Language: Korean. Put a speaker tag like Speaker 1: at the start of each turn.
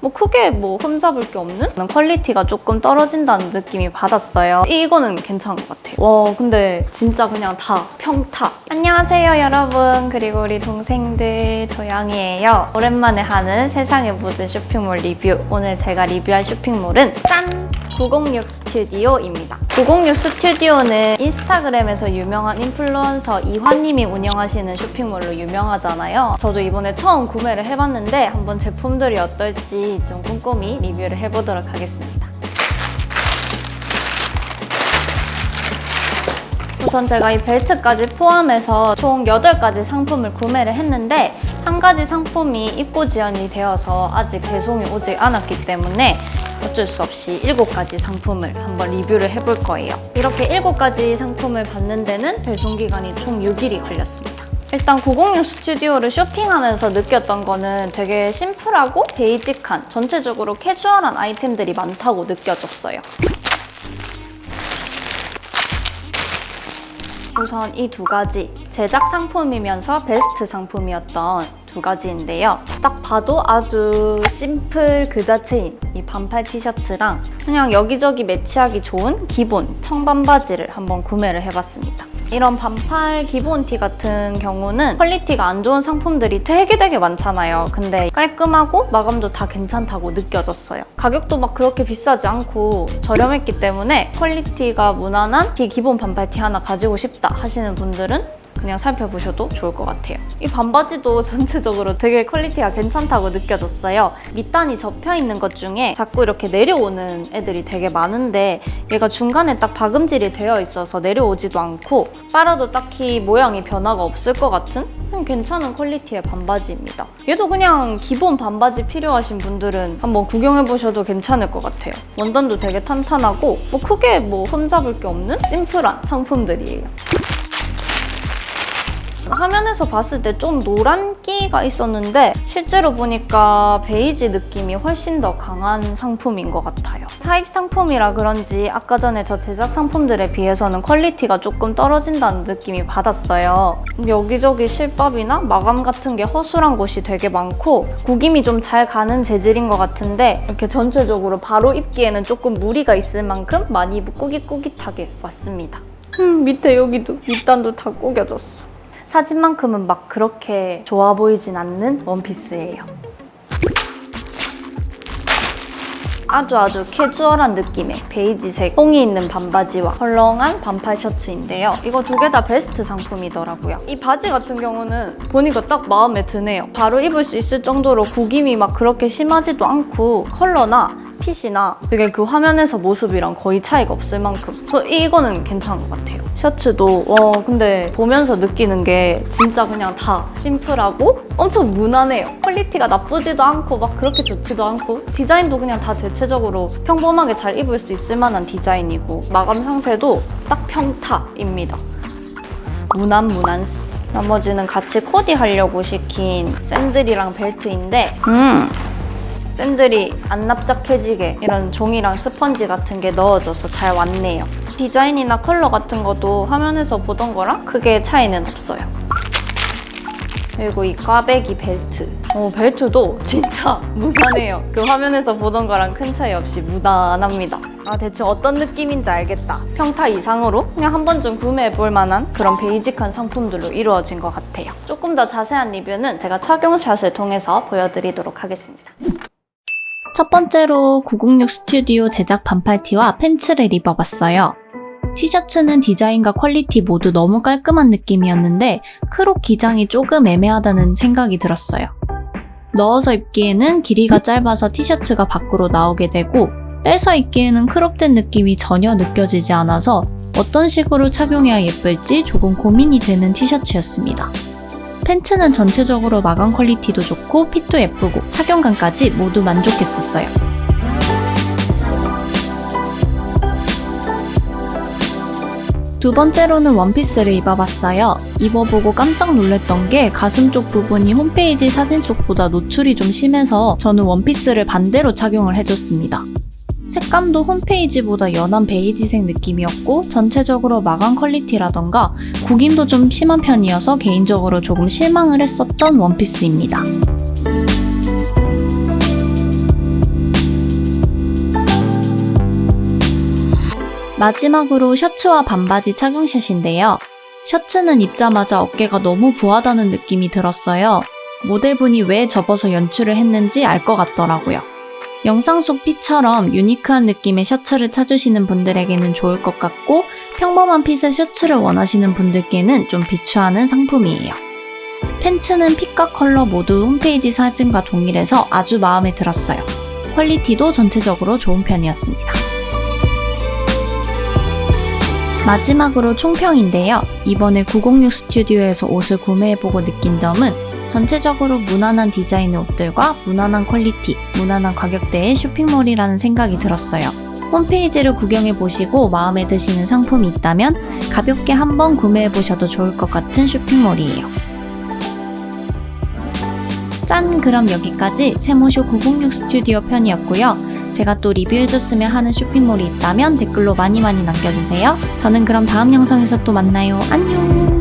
Speaker 1: 뭐 크게 뭐 흠잡을 게 없는 퀄리티가 조금 떨어진다는 느낌이 받았어요. 이거는 괜찮은 것 같아요. 와 근데 진짜 그냥 다 평타. 안녕하세요 여러분 그리고 우리 동생들 도영이에요. 오랜만에 하는 세상의 모든 쇼핑몰 리뷰. 오늘 제가 리뷰할 쇼핑몰은 짠! 906 스튜디오입니다. 906 스튜디오는 인스타그램에서 유명한 인플루언서 이환님이 운영하시는 쇼핑몰로 유명하잖아요. 저도 이번에 처음 구매를 해봤는데 한번 제품들이 어떨지 좀 꼼꼼히 리뷰를 해보도록 하겠습니다. 우선 제가 이 벨트까지 포함해서 총 8가지 상품을 구매를 했는데 한 가지 상품이 입고 지연이 되어서 아직 배송이 오지 않았기 때문에 어쩔 수 없이 7가지 상품을 한번 리뷰를 해볼 거예요. 이렇게 7가지 상품을 받는 데는 배송 기간이 총 6일이 걸렸습니다. 일단 906 스튜디오를 쇼핑하면서 느꼈던 거는 되게 심플하고 베이직한 전체적으로 캐주얼한 아이템들이 많다고 느껴졌어요. 우선 이 두 가지 제작 상품이면서 베스트 상품이었던 두 가지인데요. 딱 봐도 아주 심플 그 자체인 이 반팔 티셔츠랑 그냥 여기저기 매치하기 좋은 기본 청반 바지를 한번 구매를 해봤습니다. 이런 반팔 기본 티 같은 경우는 퀄리티가 안 좋은 상품들이 되게 되게 많잖아요. 근데 깔끔하고 마감도 다 괜찮다고 느껴졌어요. 가격도 막 그렇게 비싸지 않고 저렴했기 때문에 퀄리티가 무난한 티 기본 반팔 티 하나 가지고 싶다 하시는 분들은 그냥 살펴보셔도 좋을 것 같아요. 이 반바지도 전체적으로 되게 퀄리티가 괜찮다고 느껴졌어요. 밑단이 접혀 있는 것 중에 자꾸 이렇게 내려오는 애들이 되게 많은데 얘가 중간에 딱 박음질이 되어 있어서 내려오지도 않고 빨아도 딱히 모양이 변화가 없을 것 같은 괜찮은 퀄리티의 반바지입니다. 얘도 그냥 기본 반바지 필요하신 분들은 한번 구경해보셔도 괜찮을 것 같아요. 원단도 되게 탄탄하고 뭐 크게 뭐 흠잡을 게 없는 심플한 상품들이에요. 화면에서 봤을 때 좀 노란기가 있었는데 실제로 보니까 베이지 느낌이 훨씬 더 강한 상품인 것 같아요. 사입 상품이라 그런지 아까 전에 저 제작 상품들에 비해서는 퀄리티가 조금 떨어진다는 느낌이 받았어요. 여기저기 실밥이나 마감 같은 게 허술한 곳이 되게 많고 구김이 좀 잘 가는 재질인 것 같은데 이렇게 전체적으로 바로 입기에는 조금 무리가 있을 만큼 많이 꾸깃꾸깃하게 왔습니다. 음, 밑에 여기도 밑단도 다 구겨졌어. 사진만큼은 막 그렇게 좋아 보이진 않는 원피스예요. 아주 아주 캐주얼한 느낌의 베이지색 뽕이 있는 반바지와 헐렁한 반팔 셔츠인데요. 이거 두 개 다 베스트 상품이더라고요. 이 바지 같은 경우는 보니까 딱 마음에 드네요. 바로 입을 수 있을 정도로 구김이 막 그렇게 심하지도 않고 컬러나 핏이나 되게 그 화면에서 모습이랑 거의 차이가 없을 만큼 저 이거는 괜찮은 것 같아요. 셔츠도 와 근데 보면서 느끼는 게 진짜 그냥 다 심플하고 엄청 무난해요. 퀄리티가 나쁘지도 않고 막 그렇게 좋지도 않고 디자인도 그냥 다 대체적으로 평범하게 잘 입을 수 있을 만한 디자인이고 마감 상태도 딱 평타입니다. 무난 무난스. 나머지는 같이 코디 하려고 시킨 샌들이랑 벨트인데 음 샌들이 안 납작해지게 이런 종이랑 스펀지 같은 게 넣어져서 잘 왔네요. 디자인이나 컬러 같은 것도 화면에서 보던 거랑 크게 차이는 없어요. 그리고 이 꽈배기 벨트. 어, 벨트도 진짜 무난해요. 그 화면에서 보던 거랑 큰 차이 없이 무난합니다. 아, 대충 어떤 느낌인지 알겠다. 평타 이상으로 그냥 한 번쯤 구매해 볼 만한 그런 베이직한 상품들로 이루어진 것 같아요. 조금 더 자세한 리뷰는 제가 착용샷을 통해서 보여드리도록 하겠습니다. 첫 번째로 906 스튜디오 제작 반팔티와 팬츠를 입어봤어요. 티셔츠는 디자인과 퀄리티 모두 너무 깔끔한 느낌이었는데 크롭 기장이 조금 애매하다는 생각이 들었어요. 넣어서 입기에는 길이가 짧아서 티셔츠가 밖으로 나오게 되고 빼서 입기에는 크롭된 느낌이 전혀 느껴지지 않아서 어떤 식으로 착용해야 예쁠지 조금 고민이 되는 티셔츠였습니다. 팬츠는 전체적으로 마감 퀄리티도 좋고 핏도 예쁘고 착용감까지 모두 만족했었어요. 두 번째로는 원피스를 입어봤어요. 입어보고 깜짝 놀랐던 게 가슴 쪽 부분이 홈페이지 사진 쪽보다 노출이 좀 심해서 저는 원피스를 반대로 착용을 해줬습니다. 색감도 홈페이지보다 연한 베이지색 느낌이었고 전체적으로 마감 퀄리티라던가 구김도 좀 심한 편이어서 개인적으로 조금 실망을 했었던 원피스입니다.
Speaker 2: 마지막으로 셔츠와 반바지 착용샷인데요. 셔츠는 입자마자 어깨가 너무 부하다는 느낌이 들었어요. 모델분이 왜 접어서 연출을 했는지 알 것 같더라고요. 영상 속 핏처럼 유니크한 느낌의 셔츠를 찾으시는 분들에게는 좋을 것 같고 평범한 핏의 셔츠를 원하시는 분들께는 좀 비추하는 상품이에요. 팬츠는 핏과 컬러 모두 홈페이지 사진과 동일해서 아주 마음에 들었어요. 퀄리티도 전체적으로 좋은 편이었습니다. 마지막으로 총평인데요. 이번에 906 스튜디오에서 옷을 구매해보고 느낀 점은 전체적으로 무난한 디자인의 옷들과 무난한 퀄리티, 무난한 가격대의 쇼핑몰이라는 생각이 들었어요. 홈페이지를 구경해보시고 마음에 드시는 상품이 있다면 가볍게 한번 구매해보셔도 좋을 것 같은 쇼핑몰이에요. 짠! 그럼 여기까지 세모쇼 906 스튜디오 편이었고요. 제가 또 리뷰해줬으면 하는 쇼핑몰이 있다면 댓글로 많이 많이 남겨주세요. 저는 그럼 다음 영상에서 또 만나요. 안녕!